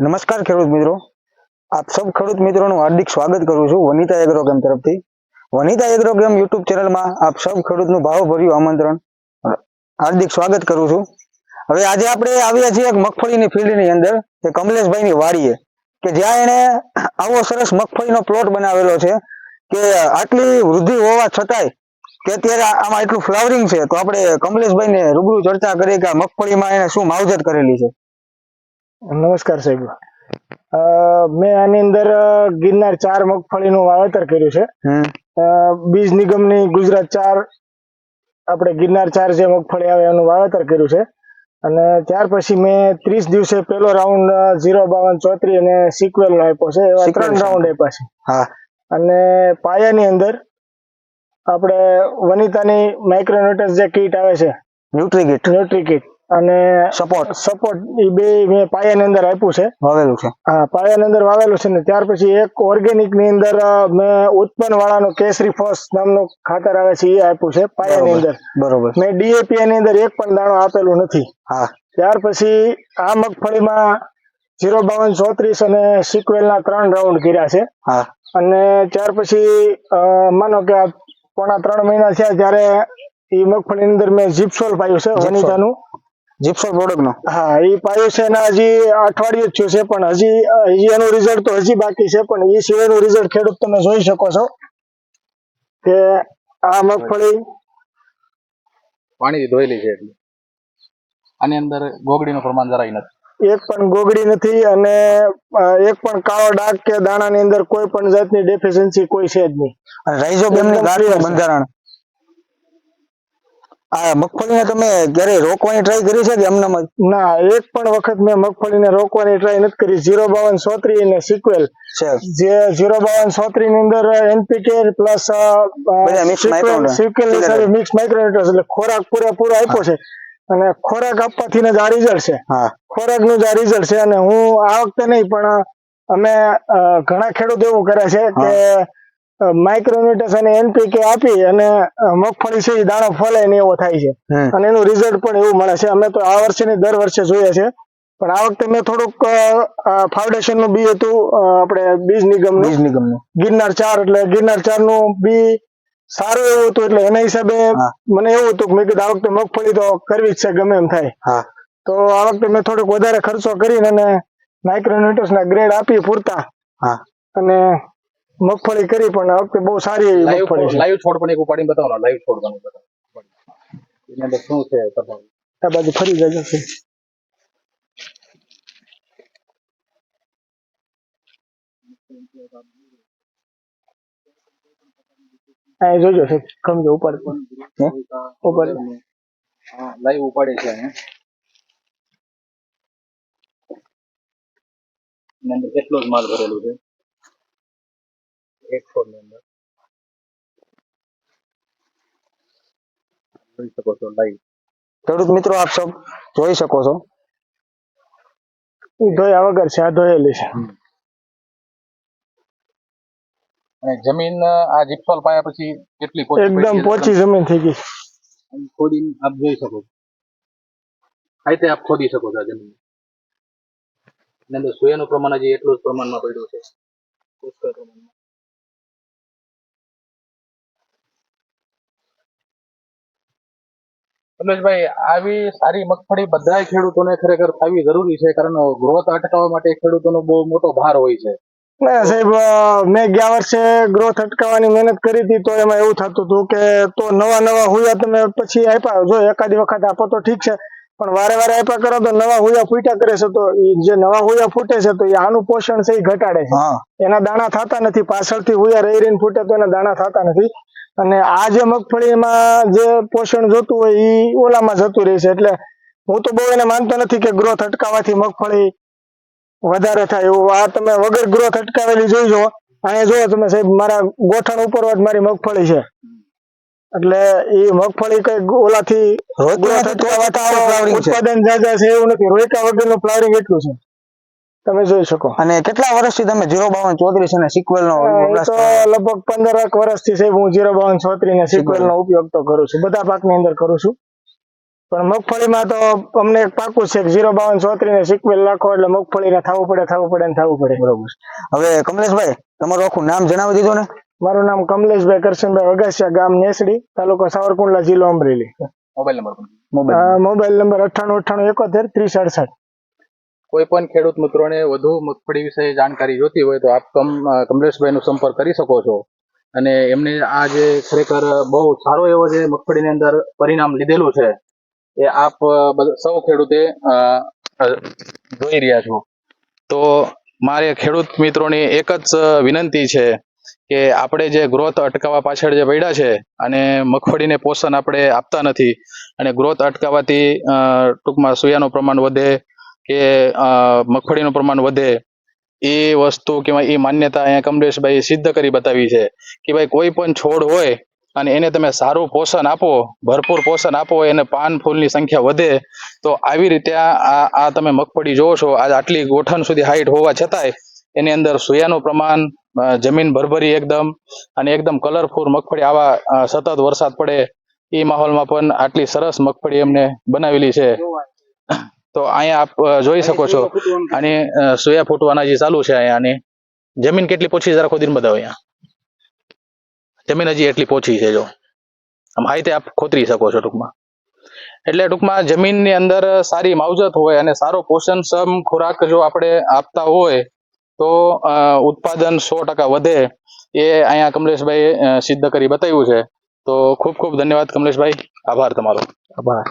નમસ્કાર ખેડૂત મિત્રો. આપ સૌ ખેડૂત મિત્રોનું હાર્દિક સ્વાગત કરું છું વનિતા એગ્રો કેમ તરફથી. વનિતા એગ્રો કેમ યુટ્યુબ ચેનલમાં આપ સૌ ખેડૂતનું ભાવભર્યું આમંત્રણ. હાર્દિક સ્વાગત કરું છું. હવે આજે આપણે આવ્યા છીએ એક મગફળીની ફિલ્ડની અંદર, એ કમલેશભાઈની વાડીએ, કે જ્યાં એણે આવો સરસ મગફળીનો પ્લોટ બનાવેલો છે, કે આટલી વૃદ્ધિ હોવા છતાંય કે અત્યારે આમાં એટલું ફ્લાવરિંગ છે, તો આપણે કમલેશભાઈને રૂબરૂ ચર્ચા કરીએ કે આ મગફળીમાં એને શું માવજત કરેલી છે. નમસ્કાર સાહેબ. અ, મેં આની અંદર ગિરનાર ચાર મગફળીનું વાવેતર કર્યું છે. બીજ નિગમની ગુજરાત ચાર આપણે ગિરનાર ચાર જે મગફળી આવે એનું વાવેતર કર્યું છે. અને ત્યાર પછી મેં ત્રીસ દિવસે પહેલો રાઉન્ડ ઝીરો બાવન ચોત્રી અને સિક્વેલ નો આપ્યો છે. એવા ત્રણ રાઉન્ડ આપ્યા છે. હા. અને પાયાની અંદર આપણે વનિતાની માઇક્રોન્યુટન્સ જે કીટ આવે છે ન્યુટ્રીગીટ ન્યુટ્રી કીટ અને સપોર્ટ સપોર્ટ એ બે મેં પાયાની અંદર આપ્યું છે. વાવેલું છે. હા પાયાની અંદર વાવેલું છે ને ત્યાર પછી એક ઓર્ગેનિકની અંદર મેં ઉત્પન્ન વાળાનું કેસરી ફોસ નામનું ખાતર આવે છે એ આપ્યું છે પાયાની અંદર. બરોબર. મેં ડીએપી ની અંદર એક પણ દાણો આપેલું નથી. હા. ત્યાર પછી આ મગફળીમાં જીરો બાવન ચોત્રીસ અને સિક્વેલ ના ત્રણ રાઉન્ડ કર્યા છે. હા. અને ત્યાર પછી માનો કે પોણા ત્રણ મહિના થયા જયારે એ મગફળીની અંદર મેં જીપસોલ પાયું છે. વનિતાનું જીપ્સો પ્રોડક્ટ નો? હા એ પાયું છે એના હજી અઠવાડિયું જ થયું છે પણ હજી હજી એનું રિઝલ્ટ તો હજી બાકી છે પણ એ સિવાયનું રિઝલ્ટ ખેડૂત તમે જોઈ શકો છો કે આ મગફળી પાણીથી ધોયેલી છે એટલે. આની અંદર ગોગડીનું પ્રમાણ જરાય નથી. એક પણ ગોગડી નથી અને એક પણ કાળો ડાઘ કે દાણાની અંદર કોઈ પણ જાતની ડેફિશિયન્સી કોઈ છે જ નહીં. ની એકદમ ગાંઠનું બંધારણ. આ મગફળીને તમે ક્યારે રોકવાની ટ્રાય કરી છે કે એમનામ ના એક પણ વખત મેં મગફળીને રોકવાની ટ્રાય નથી કરી. ઝીરો બાવન સોત્રી ને સિક્વેલ છે. જે ઝીરો બાવન સોત્રી ની. અંદર NPK plus sequel mix micronutrients એટલે ખોરાક પૂરેપૂરો આપ્યો છે. અને ખોરાક આપવાથી જ આ રિઝલ્ટ છે. ખોરાકનું જ આ રિઝલ્ટ છે અને હું આ વખતે નહીં પણ અમે ઘણા ખેડૂત એવું કરે છે કે માઇક્રોન્યુટ્રન્સ અને એનપીકે આપી અને મગફળી છે એ દાણો ફલે ને એવો થાય છે. અને એનું રિઝલ્ટ પણ એવું મળે છે. અમે તો આ વર્ષે ને દર વર્ષે જોઈએ છે. પણ આ વખતે મેં થોડુંક ફાઉન્ડેશનનું બી હતું આપણે બીજ નિગમ બીજ નિગમ ગિરનાર ચાર એટલે ગિરનાર ચારનું બી સારું એવું હતું એટલે એના હિસાબે મને એવું હતું કે મેં કીધું આ વખતે મગફળી તો કરવી જ છે ગમે એમ થાય. તો આ વખતે મેં થોડુંક વધારે ખર્ચો કરીને અને માઇક્રોન્યુટ્રન્સ ના ગ્રેડ આપી પૂરતા. અને મગફળી કરી પણ આ વખતે બહુ સારી એવી મગફળી છે. લાઈવ છોડ પણ એક ઉપાડીને બતાવો લાઈવ છોડ પણ એની અંદર શું છે તફાવત આ બાજુ ફરી જજો. છે આ જોજો છે સમજો ઉપર? ઉપર. હા લાઈવ ઉપાડે છે અહીંયા. કેટલો જ માલ ભરેલું છે. એક અંદર જોઈ શકો છો લાઈવ ખેડૂત મિત્રો આપ સૌ જોઈ શકો છો ધોયા વગર છે આ ધોયેલી છે અને જમીન આ જીપસોલ પાયા પછી કેટલી પોચી એકદમ પોચી જમીન થઈ ગઈ ખોદી આપ જોઈ શકો છો આ આપ ખોદી શકો છો જમીન અને અંદર સોયાનું પ્રમાણ હજી એટલું જ પ્રમાણમાં પડ્યું છે પુષ્કળ પ્રમાણમાં કમલેશભાઈ આવી સારી મગફળી બધા ખેડૂતોને ખરેખર ખાવી જરૂરી છે, કારણ ગ્રોથ અટકાવવા માટે ખેડૂતોનો બહુ મોટો ભાર હોય છે. ના સાહેબ, મેં ગયા વર્ષે ગ્રોથ અટકાવવાની મહેનત કરી હતી, તો એમાં એવું થતું હતું કે તો નવા નવા હુયા તમે પછી આપ્યા. જો એકાદી વખત આપો તો ઠીક છે. પણ વારે વારે આપ્યા કરો તો નવા હુયા ફૂટ્યા કરે છે તો જે નવા હુયા ફૂટે છે તો આનું પોષણ છે એ ઘટાડે છે. એના દાણા થતા નથી પાછળથી હુયા રહી રહીને ફૂટે તો એના દાણા થતા નથી. અને આ જે મગફળીમાં જે પોષણ જોતું હોય એ ઓલામાં જતું રહે છે. એટલે હું તો બહુ એને માનતો નથી કે ગ્રોથ અટકાવવાથી મગફળી વધારે થાય એવું. આ તમે વગર ગ્રોથ અટકાવેલી જોઈ જુઓ. અહીંયા જો તમે સાહેબ મારા ગોઠણ ઉપર જ મારી મગફળી છે. એટલે એ મગફળી કઈ ઓલાથી છે. ઉત્પાદન જાજા છે એવું નથી. રોયકા વગરનું ફ્લાવરિંગ એટલું છે. તમે જોઈ શકો. અને કેટલા વર્ષથી તમે જીરો બાવન ચોત્રીસ અને સિક્વેલ નો તો લગભગ પંદર એક વર્ષથી સાહેબ હું જીરો બાવન છોતરી ને સિક્વેલ નો ઉપયોગ તો કરું છું. બધા પાકની અંદર કરું છું. પણ મગફળીમાં તો અમને એક પાકું છે જીરો બાવન ચોત્રીસ ને સિક્વેલ નાખો એટલે મગફળીને થવું પડે થવું પડે ને થવું પડે. બરોબર. હવે કમલેશભાઈ તમારું આખું નામ જણાવી દીધું ને? મારું નામ કમલેશભાઈ કરશનભાઈ વગાસિયા ગામ નેસડી તાલુકો સાવરકુંડલા જિલ્લો Amreli. Mobile number mobile number. અઠ્ઠાણું અઠ્ઠાણું એકોતેર ત્રીસ અડસઠ. કોઈ પણ ખેડૂત મિત્રોને વધુ મગફળી વિશે જાણકારી જોતી હોય તો આપ કમ કમલેશભાઈનો સંપર્ક કરી શકો છો. અને એમને આ જે ખરેખર બહુ સારો એવો જે મગફળીની અંદર પરિણામ લીધેલું છે એ આપ સૌ ખેડૂતે જોઈ રહ્યા છો. તો મારે ખેડૂત મિત્રોની એક જ વિનંતી છે કે આપણે જે ગ્રોથ અટકાવવા પાછળ જે પડ્યા છે અને મગફળીને પોષણ આપણે આપતા નથી અને ગ્રોથ અટકાવવાથી ટૂંકમાં સોયાનું પ્રમાણ વધે કે મગફળીનું પ્રમાણ વધે, એ વસ્તુ કે એ માન્યતા અહીંયા કમલેશભાઈ સિદ્ધ કરી બતાવી છે કે ભાઈ કોઈ પણ છોડ હોય અને એને તમે સારું પોષણ આપો, ભરપૂર પોષણ આપો, એને પાન ફૂલની સંખ્યા વધે, તો આવી રીતે આ, આ- તમે મગફળી જોવો છો આજ આટલી ગોઠણ સુધી હાઈટ હોવા છતાંય એની અંદર સોયાનું પ્રમાણ જમીન ભરભરી એકદમ અને એકદમ કલરફુલ મગફળી આવા સતત વરસાદ પડે એ માહોલમાં પણ આટલી સરસ મગફળી એમને બનાવેલી છે. તો અહીંયા આપ જોઈ શકો છો. અને સોયા ફૂટવાના જે ચાલુ છે અહીંયા, અને જમીન કેટલી પોચી જરા ખોદીને બતાવો અહીંયા. જમીન હજી એટલી પોચી છે, જો. આમ હાઈતે આપ ખોતરી શકો છો ટૂંકમાં. એટલે ટૂંકમાં જમીનની અંદર સારી માવજત હોય અને સારો પોષણક્ષમ ખોરાક જો આપણે આપતા હોય તો ઉત્પાદન સો ટકા વધે એ અહીંયા કમલેશભાઈ સિદ્ધ કરી બતાવ્યું છે. તો ખૂબ ખૂબ ધન્યવાદ કમલેશભાઈ. આભાર તમારો. આભાર.